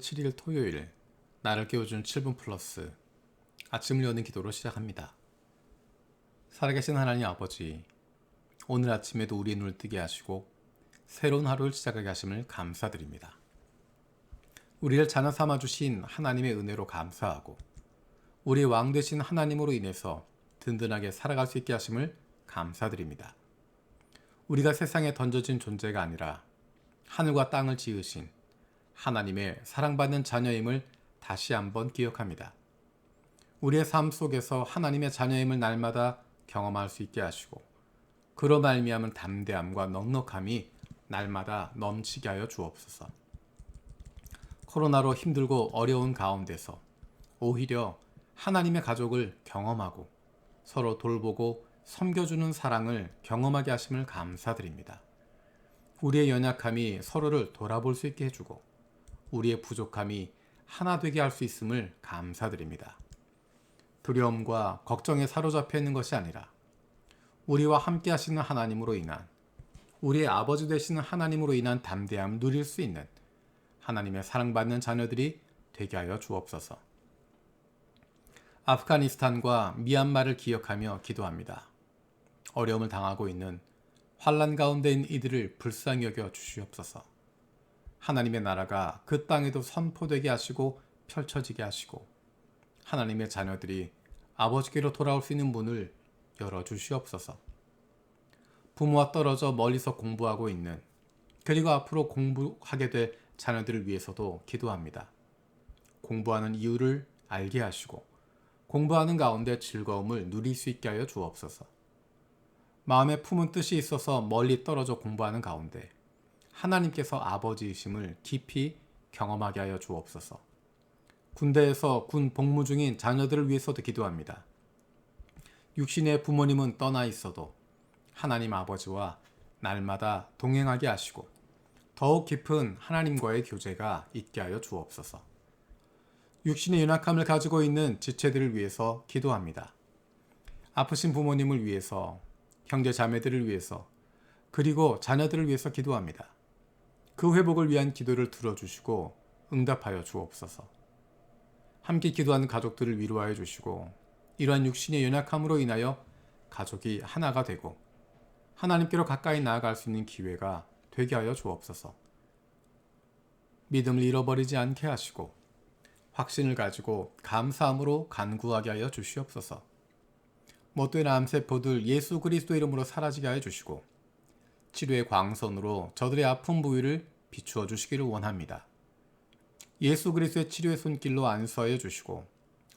7일 토요일 나를 깨워준 7분 플러스 아침을 여는 기도로 시작합니다. 살아계신 하나님 아버지 오늘 아침에도 우리의 눈을 뜨게 하시고 새로운 하루를 시작하게 하심을 감사드립니다. 우리를 자녀 삼아 주신 하나님의 은혜로 감사하고 우리의 왕 되신 하나님으로 인해서 든든하게 살아갈 수 있게 하심을 감사드립니다. 우리가 세상에 던져진 존재가 아니라 하늘과 땅을 지으신 하나님의 사랑받는 자녀임을 다시 한번 기억합니다. 우리의 삶 속에서 하나님의 자녀임을 날마다 경험할 수 있게 하시고 그로 말미암은 담대함과 넉넉함이 날마다 넘치게 하여 주옵소서. 코로나로 힘들고 어려운 가운데서 오히려 하나님의 가족을 경험하고 서로 돌보고 섬겨주는 사랑을 경험하게 하심을 감사드립니다. 우리의 연약함이 서로를 돌아볼 수 있게 해주고 우리의 부족함이 하나 되게 할 수 있음을 감사드립니다. 두려움과 걱정에 사로잡혀 있는 것이 아니라 우리와 함께 하시는 하나님으로 인한 우리의 아버지 되시는 하나님으로 인한 담대함 누릴 수 있는 하나님의 사랑받는 자녀들이 되게 하여 주옵소서. 아프가니스탄과 미얀마를 기억하며 기도합니다. 어려움을 당하고 있는 환란 가운데인 이들을 불쌍히 여겨 주시옵소서. 하나님의 나라가 그 땅에도 선포되게 하시고 펼쳐지게 하시고 하나님의 자녀들이 아버지께로 돌아올 수 있는 문을 열어 주시옵소서. 부모와 떨어져 멀리서 공부하고 있는 그리고 앞으로 공부하게 될 자녀들을 위해서도 기도합니다. 공부하는 이유를 알게 하시고 공부하는 가운데 즐거움을 누릴 수 있게 하여 주옵소서. 마음에 품은 뜻이 있어서 멀리 떨어져 공부하는 가운데 하나님께서 아버지이심을 깊이 경험하게 하여 주옵소서. 군대에서 군 복무 중인 자녀들을 위해서도 기도합니다. 육신의 부모님은 떠나 있어도 하나님 아버지와 날마다 동행하게 하시고 더욱 깊은 하나님과의 교제가 있게 하여 주옵소서. 육신의 연약함을 가지고 있는 지체들을 위해서 기도합니다. 아프신 부모님을 위해서, 형제 자매들을 위해서, 그리고 자녀들을 위해서 기도합니다. 그 회복을 위한 기도를 들어주시고 응답하여 주옵소서. 함께 기도하는 가족들을 위로하여 주시고 이러한 육신의 연약함으로 인하여 가족이 하나가 되고 하나님께로 가까이 나아갈 수 있는 기회가 되게 하여 주옵소서. 믿음을 잃어버리지 않게 하시고 확신을 가지고 감사함으로 간구하게 하여 주시옵소서. 못된 암세포들 예수 그리스도 이름으로 사라지게 하여 주시고 치료의 광선으로 저들의 아픈 부위를 비추어 주시기를 원합니다. 예수 그리스도의 치료의 손길로 안수하여 주시고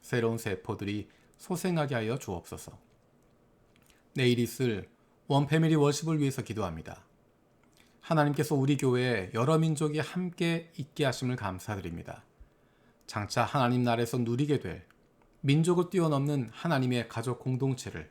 새로운 세포들이 소생하게 하여 주옵소서. 내일 있을 원 패밀리 월십을 위해서 기도합니다. 하나님께서 우리 교회에 여러 민족이 함께 있게 하심을 감사드립니다. 장차 하나님 나라에서 누리게 될 민족을 뛰어넘는 하나님의 가족 공동체를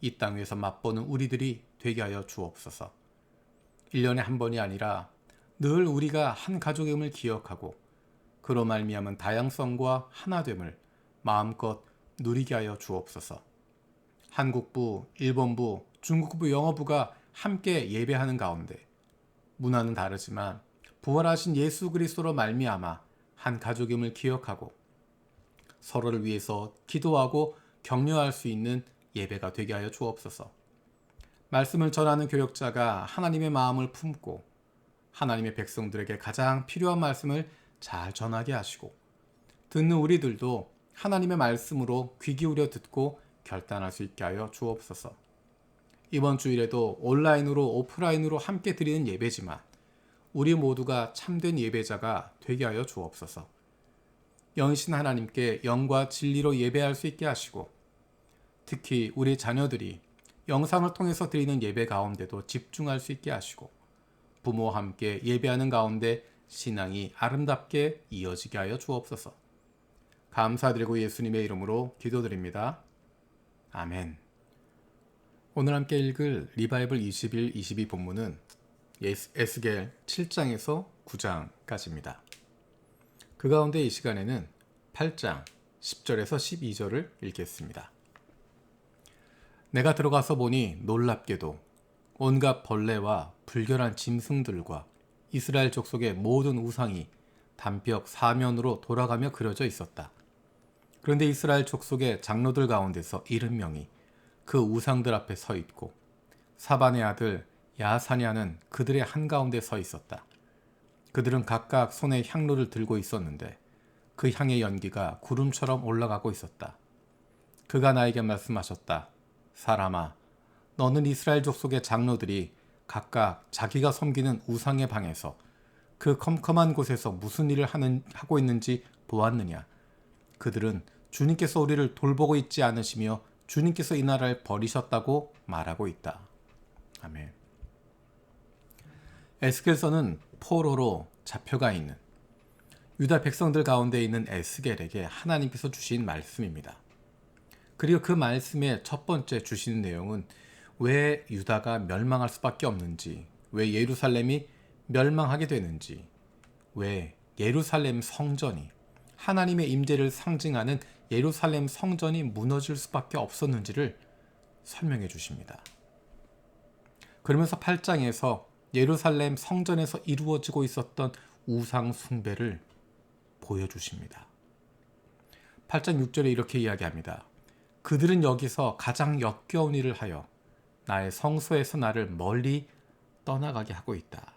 이 땅 위에서 맛보는 우리들이 되게 하여 주옵소서. 1년에 한 번이 아니라 늘 우리가 한 가족임을 기억하고 그로 말미암은 다양성과 하나됨을 마음껏 누리게 하여 주옵소서. 한국부, 일본부, 중국부, 영어부가 함께 예배하는 가운데 문화는 다르지만 부활하신 예수 그리스도로 말미암아 한 가족임을 기억하고 서로를 위해서 기도하고 격려할 수 있는 예배가 되게 하여 주옵소서. 말씀을 전하는 교역자가 하나님의 마음을 품고 하나님의 백성들에게 가장 필요한 말씀을 잘 전하게 하시고 듣는 우리들도 하나님의 말씀으로 귀 기울여 듣고 결단할 수 있게 하여 주옵소서. 이번 주일에도 온라인으로 오프라인으로 함께 드리는 예배지만 우리 모두가 참된 예배자가 되게 하여 주옵소서. 영신 하나님께 영과 진리로 예배할 수 있게 하시고 특히 우리 자녀들이 영상을 통해서 드리는 예배 가운데도 집중할 수 있게 하시고 부모와 함께 예배하는 가운데 신앙이 아름답게 이어지게 하여 주옵소서. 감사드리고 예수님의 이름으로 기도드립니다. 아멘. 오늘 함께 읽을 리바이블 21, 22 본문은 에스겔 7장에서 9장까지입니다. 그 가운데 이 시간에는 8장 10절에서 12절을 읽겠습니다. 내가 들어가서 보니 놀랍게도 온갖 벌레와 불결한 짐승들과 이스라엘 족속의 모든 우상이 담벽 사면으로 돌아가며 그려져 있었다. 그런데 이스라엘 족속의 장로들 가운데서 일흔 명이 그 우상들 앞에 서 있고 사반의 아들 야사냐는 그들의 한가운데 서 있었다. 그들은 각각 손에 향로를 들고 있었는데 그 향의 연기가 구름처럼 올라가고 있었다. 그가 나에게 말씀하셨다. 사람아, 너는 이스라엘 족속의 장로들이 각각 자기가 섬기는 우상의 방에서 그 컴컴한 곳에서 무슨 일을 하는, 하고 있는지 보았느냐? 그들은 주님께서 우리를 돌보고 있지 않으시며 주님께서 이 나라를 버리셨다고 말하고 있다. 아멘. 에스겔서는 포로로 잡혀가 있는 유다 백성들 가운데 있는 에스겔에게 하나님께서 주신 말씀입니다. 그리고 그 말씀의 첫 번째 주시는 내용은 왜 유다가 멸망할 수밖에 없는지, 왜 예루살렘이 멸망하게 되는지, 왜 예루살렘 성전이 하나님의 임재를 상징하는 예루살렘 성전이 무너질 수밖에 없었는지를 설명해 주십니다. 그러면서 8장에서 예루살렘 성전에서 이루어지고 있었던 우상 숭배를 보여주십니다. 8장 6절에 이렇게 이야기합니다. 그들은 여기서 가장 역겨운 일을 하여 나의 성소에서 나를 멀리 떠나가게 하고 있다.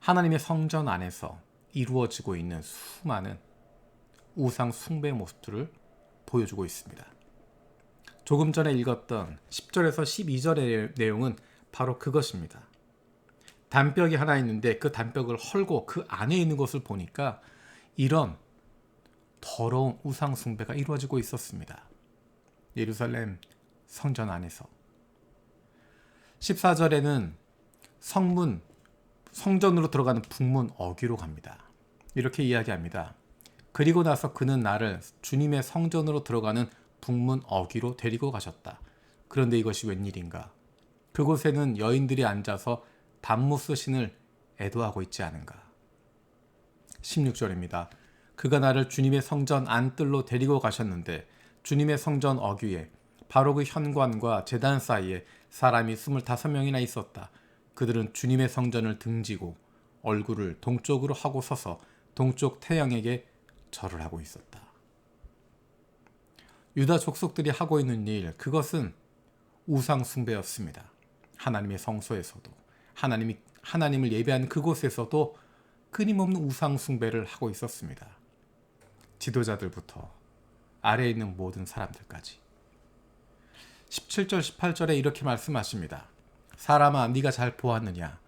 하나님의 성전 안에서 이루어지고 있는 수많은 우상 숭배 모습들을 보여주고 있습니다. 조금 전에 읽었던 10절에서 12절의 내용은 바로 그것입니다. 담벽이 하나 있는데 그 담벽을 헐고 그 안에 있는 것을 보니까 이런 더러운 우상 숭배가 이루어지고 있었습니다. 예루살렘 성전 안에서 14절에는 성문 성전으로 들어가는 북문 어귀로 갑니다. 이렇게 이야기합니다. 그리고 나서 그는 나를 주님의 성전으로 들어가는 북문 어귀로 데리고 가셨다. 그런데 이것이 웬일인가? 그곳에는 여인들이 앉아서 단무스 신을 애도하고 있지 않은가? 16절입니다. 그가 나를 주님의 성전 안뜰로 데리고 가셨는데 주님의 성전 어귀에 바로 그 현관과 재단 사이에 사람이 25명이나 있었다. 그들은 주님의 성전을 등지고 얼굴을 동쪽으로 하고 서서 동쪽 태양에게 절을 하고 있었다. 유다 족속들이 하고 있는 일, 그것은 우상 숭배였습니다. 하나님의 성소에서도 하나님이 하나님을 예배한 그곳에서도 끊임없는 우상 숭배를 하고 있었습니다. 지도자들부터 아래에 있는 모든 사람들까지. 17절 18절에 이렇게 말씀하십니다. 사람아 네가 잘 보았느냐?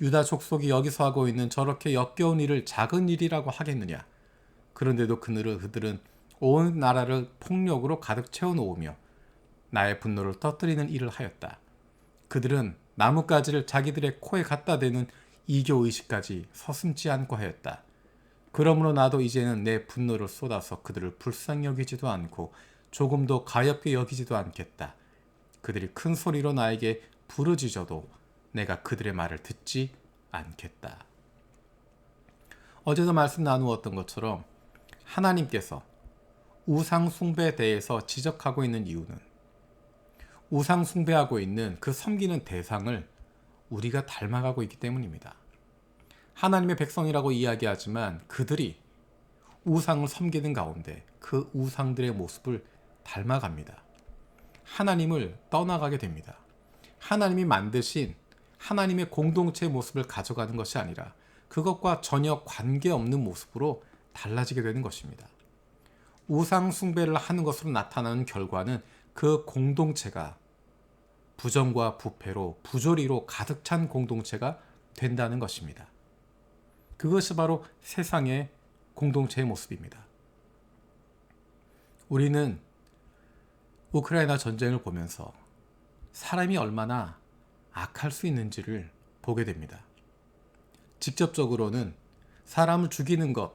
유다 족속이 여기서 하고 있는 저렇게 역겨운 일을 작은 일이라고 하겠느냐? 그런데도 그들은, 그들은 온 나라를 폭력으로 가득 채워놓으며 나의 분노를 터뜨리는 일을 하였다. 그들은 나뭇가지를 자기들의 코에 갖다 대는 이교 의식까지 서슴지 않고 하였다. 그러므로 나도 이제는 내 분노를 쏟아서 그들을 불쌍히 여기지도 않고 조금도 가엽게 여기지도 않겠다. 그들이 큰 소리로 나에게 부르짖어도 내가 그들의 말을 듣지 않겠다. 어제도 말씀 나누었던 것처럼 하나님께서 우상 숭배에 대해서 지적하고 있는 이유는 우상 숭배하고 있는 그 섬기는 대상을 우리가 닮아가고 있기 때문입니다. 하나님의 백성이라고 이야기하지만 그들이 우상을 섬기는 가운데 그 우상들의 모습을 닮아갑니다. 하나님을 떠나가게 됩니다. 하나님이 만드신 하나님의 공동체의 모습을 가져가는 것이 아니라 그것과 전혀 관계없는 모습으로 달라지게 되는 것입니다. 우상 숭배를 하는 것으로 나타나는 결과는 그 공동체가 부정과 부패로 부조리로 가득 찬 공동체가 된다는 것입니다. 그것이 바로 세상의 공동체의 모습입니다. 우리는 우크라이나 전쟁을 보면서 사람이 얼마나 악할 수 있는지를 보게 됩니다. 직접적으로는 사람을 죽이는 것,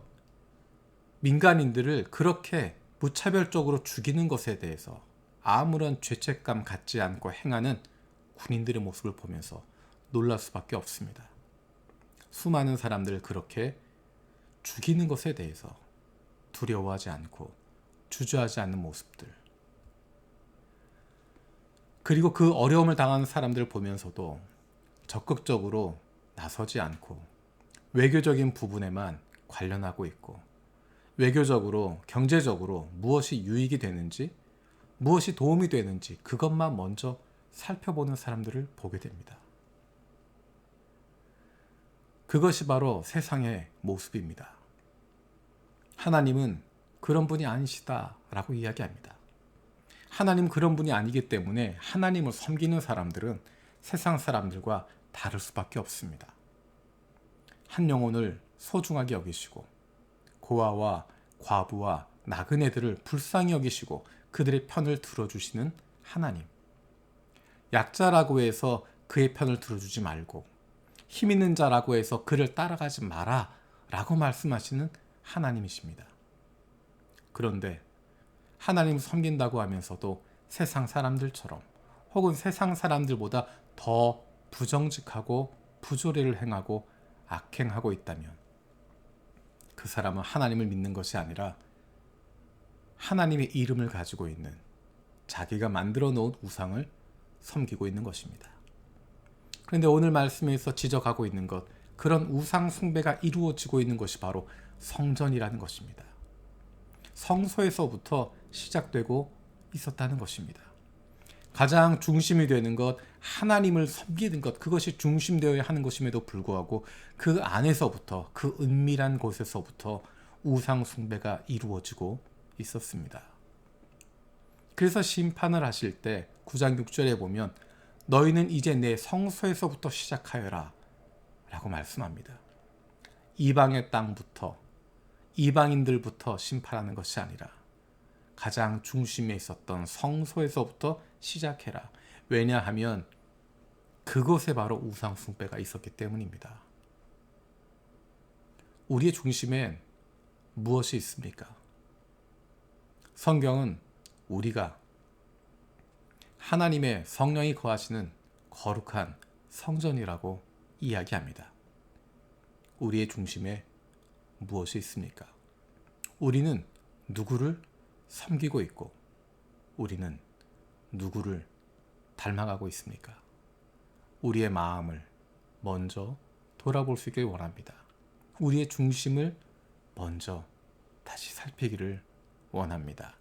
민간인들을 그렇게 무차별적으로 죽이는 것에 대해서 아무런 죄책감 갖지 않고 행하는 군인들의 모습을 보면서 놀랄 수밖에 없습니다. 수많은 사람들을 그렇게 죽이는 것에 대해서 두려워하지 않고 주저하지 않는 모습들. 그리고 그 어려움을 당하는 사람들을 보면서도 적극적으로 나서지 않고 외교적인 부분에만 관련하고 있고 외교적으로 경제적으로 무엇이 유익이 되는지 무엇이 도움이 되는지 그것만 먼저 살펴보는 사람들을 보게 됩니다. 그것이 바로 세상의 모습입니다. 하나님은 그런 분이 아니시다라고 이야기합니다. 하나님 그런 분이 아니기 때문에 하나님을 섬기는 사람들은 세상 사람들과 다를 수밖에 없습니다. 한 영혼을 소중하게 여기시고 고아와 과부와 나그네들을 불쌍히 여기시고 그들의 편을 들어주시는 하나님. 약자라고 해서 그의 편을 들어주지 말고 힘 있는 자라고 해서 그를 따라가지 마라 라고 말씀하시는 하나님이십니다. 그런데 하나님 섬긴다고 하면서도 세상 사람들처럼 혹은 세상 사람들보다 더 부정직하고 부조리를 행하고 악행하고 있다면 그 사람은 하나님을 믿는 것이 아니라 하나님의 이름을 가지고 있는 자기가 만들어 놓은 우상을 섬기고 있는 것입니다. 그런데 오늘 말씀에서 지적하고 있는 것, 그런 우상 숭배가 이루어지고 있는 것이 바로 성전이라는 것입니다. 성소에서부터 시작되고 있었다는 것입니다. 가장 중심이 되는 것, 하나님을 섬기는 것, 그것이 중심되어야 하는 것임에도 불구하고 그 안에서부터, 그 은밀한 곳에서부터 우상숭배가 이루어지고 있었습니다. 그래서 심판을 하실 때 9장 6절에 보면 너희는 이제 내 성소에서부터 시작하여라 라고 말씀합니다. 이방의 땅부터, 이방인들부터 심판하는 것이 아니라 가장 중심에 있었던 성소에서부터 시작해라. 왜냐하면 그곳에 바로 우상 숭배가 있었기 때문입니다. 우리의 중심엔 무엇이 있습니까? 성경은 우리가 하나님의 성령이 거하시는 거룩한 성전이라고 이야기합니다. 우리의 중심에 무엇이 있습니까? 우리는 누구를 섬기고 있고 우리는 누구를 닮아가고 있습니까? 우리의 마음을 먼저 돌아볼 수 있길 원합니다. 우리의 중심을 먼저 다시 살피기를 원합니다.